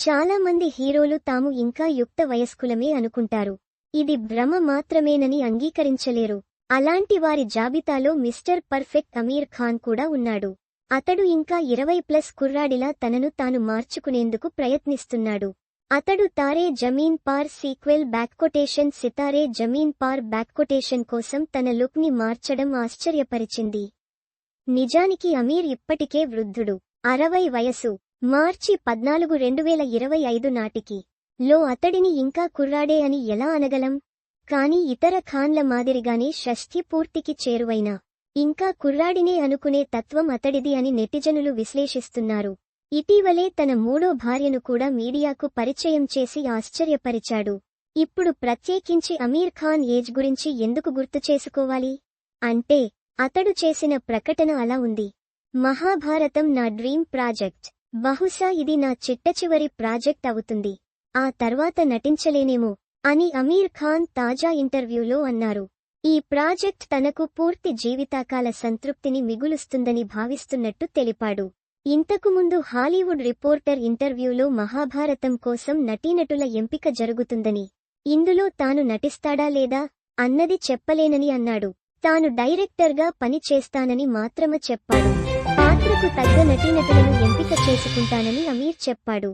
చాలా మంది హీరోలు తాము ఇంకా యుక్త వయస్కులమే అనుకుంటారు. ఇది భ్రమ మాత్రమేనని అంగీకరించలేరు. అలాంటి వారి జాబితాలో మిస్టర్ పర్ఫెక్ట్ అమీర్ ఖాన్ కూడా ఉన్నాడు. అతడు ఇంకా ఇరవై ప్లస్ కుర్రాడిలా తనను తాను మార్చుకునేందుకు ప్రయత్నిస్తున్నాడు. అతడు తారే జమీన్ పార్ సీక్వెల్ బ్యాక్కొటేషన్ సితారే జమీన్ పార్ బ్యాక్కొటేషన్ కోసం తన లుక్ని మార్చడం ఆశ్చర్యపరిచింది. నిజానికి అమీర్ ఇప్పటికే వృద్ధుడు. అరవై వయసు. మార్చి పద్నాలుగు రెండువేల ఇరవై ఐదు నాటికి. లో అతడిని ఇంకా కుర్రాడే అని ఎలా అనగలం? కాని ఇతర ఖాన్ల మాదిరిగానే షష్ఠి పూర్తికి చేరువైన ఇంకా కుర్రాడినే అనుకునే తత్వం అతడిది అని నెటిజనులు విశ్లేషిస్తున్నారు. ఇటీవలే తన మూడో భార్యను కూడా మీడియాకు పరిచయం చేసి ఆశ్చర్యపరిచాడు. ఇప్పుడు ప్రత్యేకించి అమీర్ ఖాన్ ఏజ్ గురించి ఎందుకు గుర్తు చేసుకోవాలి? అంటే అతడు చేసిన ప్రకటన అలా ఉంది. మహాభారతం నా డ్రీమ్ ప్రాజెక్ట్. బహుశా ఇది నా చిట్టచివరి ప్రాజెక్ట్ అవుతుంది. ఆ తర్వాత నటించలేనేమో అని అమీర్ ఖాన్ తాజా ఇంటర్వ్యూలో అన్నారు. ఈ ప్రాజెక్ట్ తనకు పూర్తి జీవితాకాల సంతృప్తిని మిగులుస్తుందని భావిస్తున్నట్టు తెలిపాడు. ఇంతకుముందు హాలీవుడ్ రిపోర్టర్ ఇంటర్వ్యూలో మహాభారతం కోసం నటీనటుల ఎంపిక జరుగుతుందని ఇందులో తాను నటిస్తాడా లేదా అన్నది చెప్పలేనని అన్నాడు. తాను డైరెక్టర్గా పని చేస్తానని మాత్రమే చెప్పాడు. పాత్రకు తగ్గ నటీనటులను ఎంపిక చేసుకుంటానని అమీర్ చెప్పాడు.